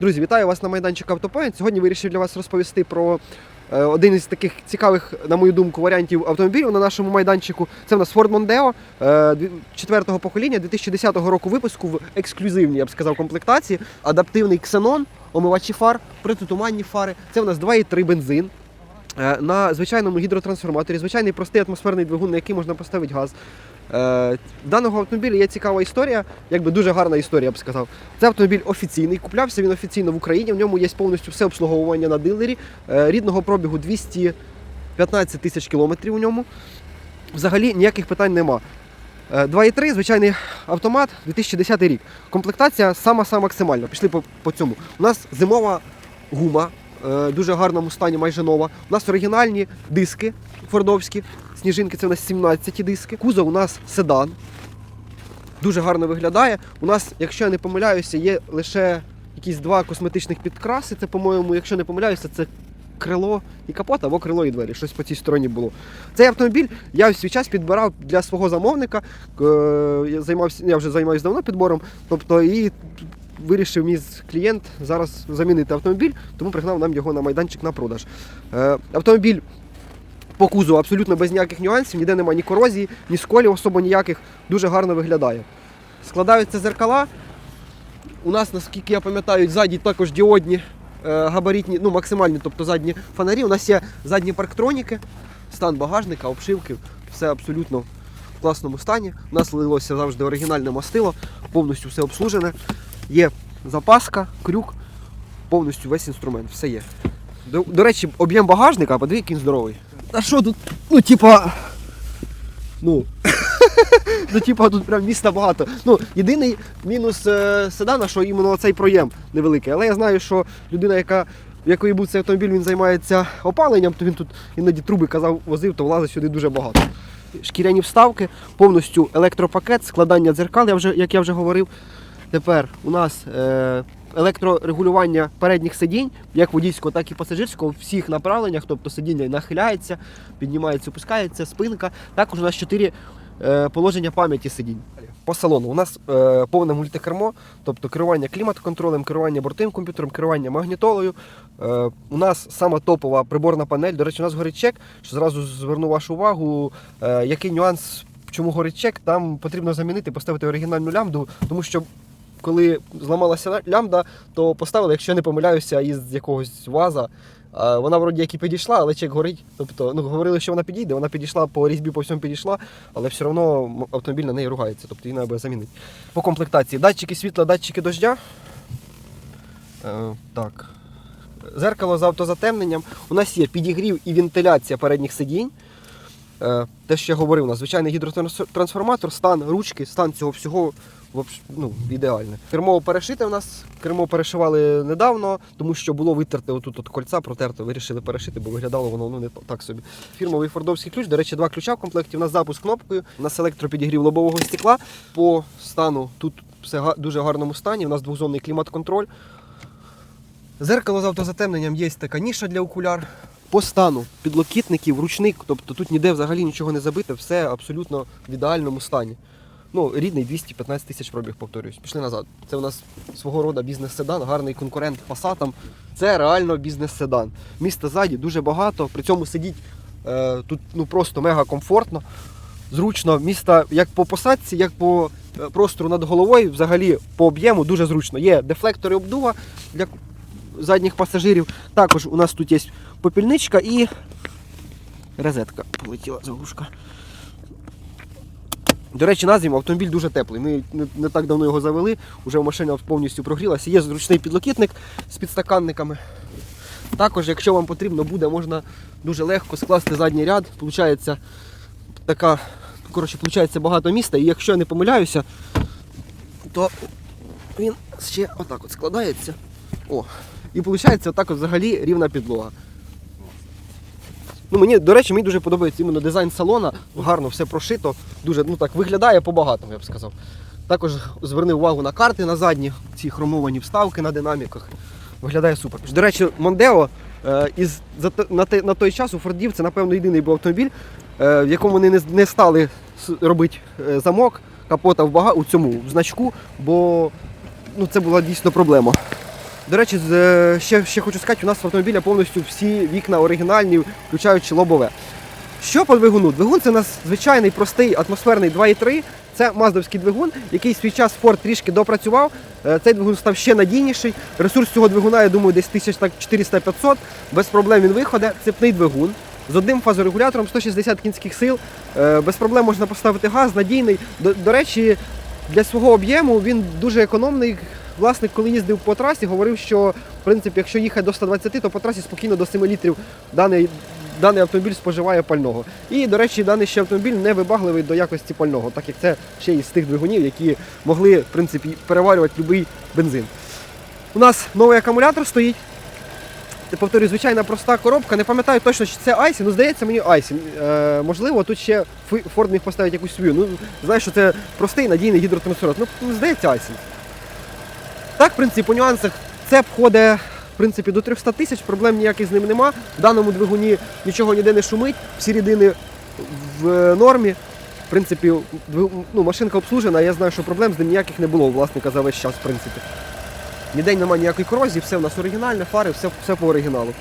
Друзі, вітаю вас на майданчику Автопоінт. Сьогодні вирішив для вас розповісти про е, один із таких цікавих, на мою думку, варіантів автомобілів на нашому майданчику. Це в нас Ford Mondeo е, дві- четвертого покоління 2010 року випуску в ексклюзивній, я б сказав, комплектації. Адаптивний ксенон, омивачі фар, протитуманні фари. Це в нас 2,3 бензин. Е, На звичайному гідротрансформаторі, звичайний простий атмосферний двигун, на який можна поставити газ. Е, даного автомобіля є цікава історія, якби дуже гарна історія, я б сказав. Це автомобіль офіційний, куплявся він офіційно в Україні. В ньому є повністю все обслуговування на дилері. Е, Рідного пробігу 215 тисяч кілометрів у ньому. Взагалі ніяких питань нема. Е, 2,3, звичайний автомат, 2010 рік. Комплектація сама-сама максимальна. Пішли по, по цьому. У нас зимова гума, е, дуже гарному стані, майже нова. У нас оригінальні диски фордовські. Сніжинки це у нас 17 диски. Кузов у нас седан. Дуже гарно виглядає. У нас, якщо я не помиляюся, є лише якісь два косметичних підкраси. Це, по-моєму, якщо не помиляюся, це крило і капот або крило і двері. Щось по цій стороні було. Цей автомобіль я в свій час підбирав для свого замовника. Е, Я займався, я вже займаюся давно підбором. Тобто і вирішив мій клієнт зараз замінити автомобіль, тому пригнав нам його на майданчик на продаж. Е, Автомобіль по кузову абсолютно без ніяких нюансів, ніде немає ні корозії, ні сколів особо ніяких. Дуже гарно виглядає. Складаються зеркала. У нас, наскільки я пам'ятаю, ззаді також діодні е, габаритні, ну максимальні, тобто задні фонарі. У нас є задні парктроніки, стан багажника, обшивки, все абсолютно в класному стані. У нас лилося завжди оригінальне мастило, повністю все обслужене. Є запаска, крюк, повністю весь інструмент, все є. До, до речі, об'єм багажника, подиві, який здоровий. А що тут? Ну, типа. Ну. ну, типа, тут прям міста багато. Ну, єдиний мінус е, седана, що іменно цей проєм невеликий. Але я знаю, що людина, яка. В якої був цей автомобіль, він займається опаленням, то він тут іноді труби казав, возив, то влазить сюди дуже багато. Шкіряні вставки, повністю електропакет, складання дзеркал, я вже, як я вже говорив. Тепер у нас е, електрорегулювання передніх сидінь, як водійського, так і пасажирського, в всіх направленнях, тобто сидіння нахиляється, піднімається, опускається, спинка. Також у нас чотири е, положення пам'яті сидінь. По салону у нас е, повне мультикермо, тобто керування клімат-контролем, керування бортовим комп'ютером, керування магнітолою. Е, у нас сама топова приборна панель. До речі, у нас горить чек, що зразу зверну вашу увагу, е, який нюанс, чому горить чек, там потрібно замінити, поставити оригінальну лямбду, тому що коли зламалася лямбда, то поставили, якщо не помиляюся, із якогось ваза. Вона вроді як і підійшла, але чек горить. Тобто, ну говорили, що вона підійде, вона підійшла по різьбі, по всьому підійшла, але все одно автомобіль на неї ругається, тобто її треба замінити. По комплектації датчики світла, датчики дождя. Е, так. Зеркало з автозатемненням. У нас є підігрів і вентиляція передніх сидінь. Е, те, що я говорив, у нас звичайний гідротрансформатор, стан ручки, стан цього всього ну, ідеальне. Кермо перешите у нас, кермо перешивали недавно, тому що було витерте отут от кольця, протерте, вирішили перешити, бо виглядало воно ну, не так собі. Фірмовий фордовський ключ, до речі, два ключа в комплекті. У нас запуск кнопкою, у нас електропідігрів лобового стекла. По стану тут все га- дуже гарному стані. У нас двохзонний клімат-контроль. Зеркало з автозатемненням є така ніша для окуляр. По стану підлокітників, ручник, тобто тут ніде взагалі нічого не забите, все абсолютно в ідеальному стані. Ну, рідний 215 тисяч пробіг, повторюсь. Пішли назад. Це у нас свого роду бізнес-седан, гарний конкурент Passat. Це реально бізнес-седан. Міста ззаді дуже багато, при цьому сидіть е, тут ну, просто мега комфортно, зручно. Міста як по посадці, як по е, простору над головою, взагалі по об'єму дуже зручно. Є дефлектори обдува для задніх пасажирів. Також у нас тут є попільничка і розетка полетіла заглушка. До речі, на зиму автомобіль дуже теплий. Ми не, так давно його завели, вже машина повністю прогрілася. Є зручний підлокітник з підстаканниками. Також, якщо вам потрібно буде, можна дуже легко скласти задній ряд. Получається така, коротше, получається багато міста. І якщо я не помиляюся, то він ще отак от складається. О. І виходить отак от взагалі рівна підлога. Ну, мені, до речі, мені дуже подобається іменно дизайн салона. Гарно все прошито. Дуже ну так виглядає по-багатому, я б сказав. Також звернив увагу на карти на задні, ці хромовані вставки на динаміках. Виглядає супер. До речі, Мондео із, на, той час у Фордів це, напевно, єдиний був автомобіль, е, в якому вони не, не стали робити е, замок капота в бага, у цьому в значку, бо ну, це була дійсно проблема. До речі, е, ще, ще хочу сказати, у нас в автомобіля повністю всі вікна оригінальні, включаючи лобове. Що по двигуну? Двигун це у нас звичайний простий атмосферний 2.3. Це маздовський двигун, який свій час Ford трішки допрацював. Е, Цей двигун став ще надійніший. Ресурс цього двигуна, я думаю, десь 1400-500. Без проблем він виходить. Цепний двигун з одним фазорегулятором 160 кінських сил. Е, Без проблем можна поставити газ, надійний. До, до речі, для свого об'єму він дуже економний. Власник, коли їздив по трасі, говорив, що в принципі, якщо їхати до 120, то по трасі спокійно до 7 літрів даний, даний автомобіль споживає пального. І, до речі, даний ще автомобіль не вибагливий до якості пального, так як це ще із тих двигунів, які могли в принципі, переварювати будь-який бензин. У нас новий акумулятор стоїть. Повторюю, звичайна проста коробка. Не пам'ятаю точно, чи це Айсі, ну здається мені Айсі. Е, можливо, тут ще Ford міг поставити якусь свою. Ну, знаєш, що це простий надійний гідротрансфер. Ну, здається, Айсі. Так, в принципі, по нюансах це входить в принципі, до 300 тисяч, проблем ніяких з ним нема. В даному двигуні нічого ніде не шумить, всі рідини в е, нормі. В принципі, ну, машинка обслужена, я знаю, що проблем з ним ніяких не було у власника за весь час, в принципі. Ніде немає ніякої корозії, все у нас оригінальне, фари, все, все по оригіналу.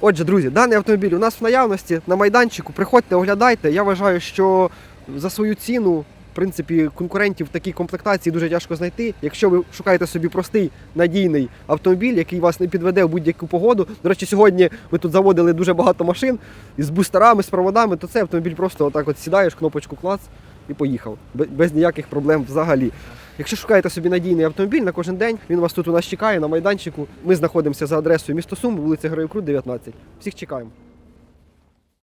Отже, друзі, даний автомобіль у нас в наявності на майданчику. Приходьте, оглядайте. Я вважаю, що за свою ціну, в принципі, конкурентів в такій комплектації дуже тяжко знайти. Якщо ви шукаєте собі простий надійний автомобіль, який вас не підведе в будь-яку погоду. До речі, сьогодні ми тут заводили дуже багато машин із бустерами, з проводами, то цей автомобіль просто отак от сідаєш, кнопочку клац і поїхав. Без ніяких проблем взагалі. Якщо шукаєте собі надійний автомобіль на кожен день, він вас тут у нас чекає на майданчику. Ми знаходимося за адресою місто Сум, вулиця Героїв Крут, 19. Всіх чекаємо.